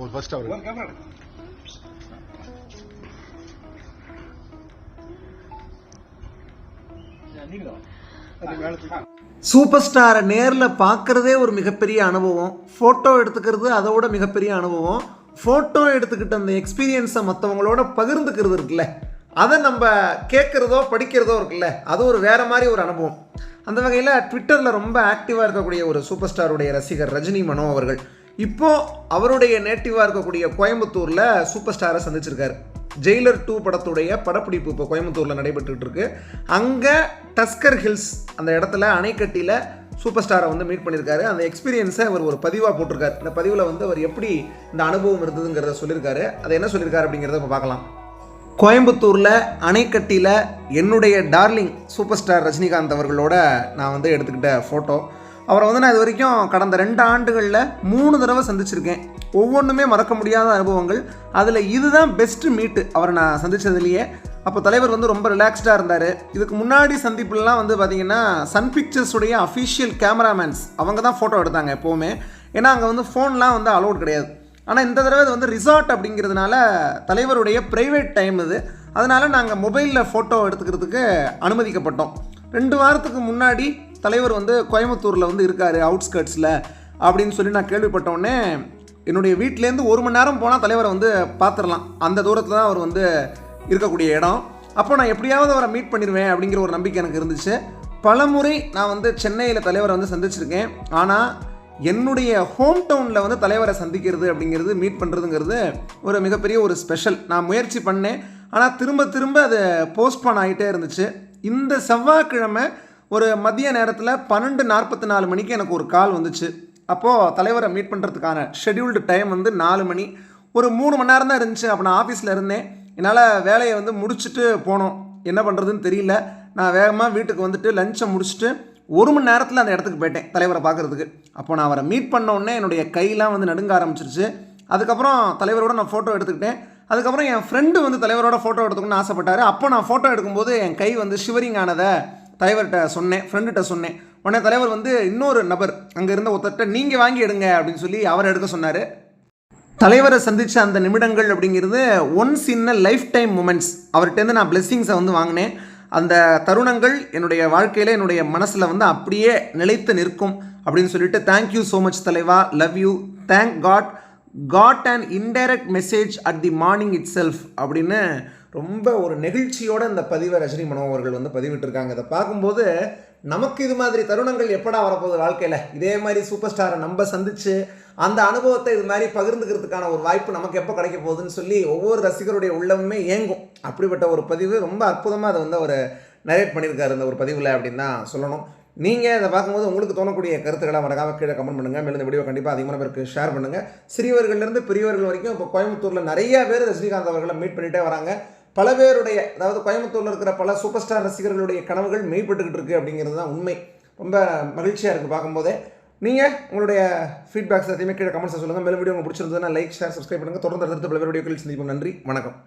ஒரு ஃபர்ஸ்ட் அவர் சூப்பர் ஸ்டாரை நேரில் பார்க்குறதே ஒரு மிகப்பெரிய அனுபவம். ஃபோட்டோ எடுத்துக்கிறது அதோட மிகப்பெரிய அனுபவம். ஃபோட்டோ எடுத்துக்கிட்ட அந்த எக்ஸ்பீரியன்ஸை மற்றவங்களோட பகிர்ந்துக்கிறது இருக்குல்ல. அதை நம்ம கேட்குறதோ படிக்கிறதோ இருக்குல்ல. அது ஒரு வேறு மாதிரி ஒரு அனுபவம். அந்த வகையில் ட்விட்டரில் ரொம்ப ஆக்டிவாக இருக்கக்கூடிய ஒரு சூப்பர் ஸ்டாருடைய ரசிகர் ரஜினி மனோ அவர்கள். இப்போது அவருடைய நேட்டிவாக இருக்கக்கூடிய கோயம்புத்தூரில் சூப்பர் ஸ்டாரை சந்திச்சிருக்காரு. ஜெயிலர் டூ படத்துடைய படப்பிடிப்பு இப்போ கோயம்புத்தூரில் நடைபெற்றுட்டு இருக்கு அங்கே டஸ்கர் ஹில்ஸ் அந்த இடத்துல அணைக்கட்டியில் சூப்பர் ஸ்டாரை வந்து மீட் பண்ணியிருக்காரு. அந்த எக்ஸ்பீரியன்ஸை அவர் ஒரு பதிவாக போட்டிருக்காரு. இந்த பதிவில் வந்து அவர் எப்படி இந்த அனுபவம் இருந்ததுங்கிறத சொல்லியிருக்காரு. அதை என்ன சொல்லியிருக்காரு அப்படிங்கிறத இப்போ பார்க்கலாம். கோயம்புத்தூரில் அணைக்கட்டியில் என்னுடைய டார்லிங் சூப்பர் ஸ்டார் ரஜினிகாந்த் அவர்களோட நான் வந்து எடுத்துக்கிட்ட ஃபோட்டோ அவரை வந்து நான் இது வரைக்கும் கடந்த ரெண்டு ஆண்டுகளில் மூணு தடவை சந்திச்சிருக்கேன். ஒவ்வொன்றுமே மறக்க முடியாத அனுபவங்கள். அதில் இதுதான் பெஸ்ட்டு மீட்டு அவரை நான் சந்தித்ததுலேயே அப்போ தலைவர் வந்து ரொம்ப ரிலாக்ஸ்டாக இருந்தார். இதுக்கு முன்னாடி சந்திப்புலலாம் வந்து பார்த்திங்கன்னா சன் பிக்சர்ஸுடைய அஃபிஷியல் கேமராமேன்ஸ் அவங்க தான் ஃபோட்டோ எடுத்தாங்க எப்போவுமே. ஏன்னா அங்கே வந்து ஃபோன்லாம் வந்து அலோட் கிடையாது. ஆனால் இந்த தடவை இது வந்து ரிசார்ட் அப்படிங்கிறதுனால தலைவருடைய ப்ரைவேட் டைம் இது. அதனால் நாங்கள் மொபைலில் ஃபோட்டோ எடுத்துக்கிறதுக்கு அனுமதிக்கப்பட்டோம். ரெண்டு வாரத்துக்கு முன்னாடி தலைவர் வந்து கோயம்புத்தூரில் வந்து இருக்கார் அவுட்ஸ்கர்ட்ஸில் அப்படின்னு சொல்லி நான் கேள்விப்பட்டோடனே என்னுடைய வீட்டிலேருந்து ஒரு மணி நேரம் போனால் தலைவரை வந்து பார்த்துடலாம் அந்த தூரத்தில் தான் அவர் வந்து இருக்கக்கூடிய இடம். அப்போ நான் எப்படியாவது அவரை மீட் பண்ணிடுவேன் அப்படிங்கிற ஒரு நம்பிக்கை எனக்கு இருந்துச்சு. பலமுறை நான் வந்து சென்னையில் தலைவரை வந்து சந்திச்சிருக்கேன். ஆனால் என்னுடைய ஹோம் டவுனில் வந்து தலைவரை சந்திக்கிறது அப்படிங்கிறது மீட் பண்ணுறதுங்கிறது ஒரு மிகப்பெரிய ஒரு ஸ்பெஷல் நான் முயற்சி பண்ணேன். ஆனால் திரும்ப திரும்ப அது போஸ்ட்போன் ஆகிட்டே இருந்துச்சு. இந்த செவ்வாய்க்கிழமை ஒரு மதிய நேரத்தில் பன்னெண்டு நாற்பத்தி நாலு மணிக்கு எனக்கு ஒரு கால் வந்துச்சு. அப்போது தலைவரை மீட் பண்ணுறதுக்கான ஷெட்யூல்டு டைம் வந்து நாலு மணி. ஒரு மூணு மணி நேரம் தான் இருந்துச்சு. அப்போ நான் ஆஃபீஸில் இருந்தேன். என்னால் வேலையை வந்து முடிச்சுட்டு போனோம். என்ன பண்ணுறதுன்னு தெரியல. நான் வேகமாக வீட்டுக்கு வந்துட்டு லஞ்சை முடிச்சுட்டு ஒரு மணி நேரத்தில் அந்த இடத்துக்கு போயிட்டேன் தலைவரை பார்க்குறதுக்கு. அப்போ நான் அவரை மீட் பண்ணோடனே என்னுடைய கையெல்லாம் வந்து நடுங்க ஆரம்பிச்சிருச்சு. அதுக்கப்புறம் தலைவரோட நான் ஃபோட்டோ எடுத்துக்கிட்டேன். அதுக்கப்புறம் என் ஃப்ரெண்டு வந்து தலைவரோட ஃபோட்டோ எடுத்துக்கணும்னு ஆசைப்பட்டார். அப்போ நான் ஃபோட்டோ எடுக்கும்போது என் கை வந்து ஷிவரிங் ஆனதை தலைவர்கிட்ட சொன்னேன் ஃப்ரெண்டுகிட்ட சொன்னேன். உடனே தலைவர் வந்து இன்னொரு நபர் அங்கே இருந்த ஒருத்தர்கிட்ட நீங்கள் வாங்கி எடுங்க அப்படின்னு சொல்லி அவர் எடுக்க சொன்னார். தலைவரை சந்தித்த அந்த நிமிடங்கள் அப்படிங்கிறது once in a lifetime moments அவர்கிட்டேருந்து நான் பிளெஸ்ஸிங்ஸை வந்து வாங்கினேன். அந்த தருணங்கள் என்னுடைய வாழ்க்கையில் என்னுடைய மனசில் வந்து அப்படியே நிலைத்து நிற்கும் அப்படின்னு சொல்லிட்டு தேங்க்யூ ஸோ மச் தலைவா love you thank God God and indirect message at the morning itself அப்படின்னு ரொம்ப ஒரு நெகிழ்ச்சியோட இந்த பதிவை ரஜினி மனோ அவர்கள் வந்து பதிவிட்டிருக்காங்க. இதை பார்க்கும்போது நமக்கு இது மாதிரி தருணங்கள் எப்படா வரப்போகுது வாழ்க்கையில்? இதே மாதிரி சூப்பர் ஸ்டாரை நம்ம சந்திச்சு அந்த அனுபவத்தை இது மாதிரி பகிர்ந்துக்கிறதுக்கான ஒரு வாய்ப்பு நமக்கு எப்போ கிடைக்க போகுதுன்னு சொல்லி ஒவ்வொரு ரசிகருடைய உள்ளமுமே ஏங்கும். அப்படிப்பட்ட ஒரு பதிவு ரொம்ப அற்புதமாக அதை வந்து அவர் நரேட் பண்ணியிருக்காரு இந்த ஒரு பதிவில் அப்படின்னு தான் சொல்லணும். நீங்கள் இதை பார்க்கும்போது உங்களுக்கு தோணக்கூடிய கருத்துக்களை மறக்காம கீழே கமெண்ட் பண்ணுங்கள் மேலும் இந்த வீடியோ கண்டிப்பாக அதிகமான பேருக்கு ஷேர் பண்ணுங்கள் சிறியவர்கள்லேருந்து பெரியவர்கள் வரைக்கும் இப்போ கோயம்புத்தூரில் நிறைய பேர் ரஜினிகாந்த் அவர்களை மீட் பண்ணிகிட்டே வராங்க. பல பேருடைய அதாவது கோயம்புத்தூரில் இருக்கிற பல சூப்பர் ஸ்டார் ரசிகர்களுடைய கனவுகள் மெய்ப்பட்டுக்கிட்டு இருக்குது அப்படிங்கிறது தான் உண்மை. ரொம்ப மகிழ்ச்சியாக இருக்குது பார்க்கும்போதே. நீங்கள் உங்களுடைய ஃபீட்பேக்ஸ் எல்லாத்தையுமே கீழே கமெண்ட்ஸை சொல்லுங்கள் மேலும் வீடியோ உங்களுக்கு பிடிச்சிருந்ததுன்னா லைக் ஷேர் சப்ஸ்கிரைப் பண்ணுங்கள் தொடர்ந்து அடுத்த பல வீடியோக்கள் சந்திப்போம். நன்றி. வணக்கம்.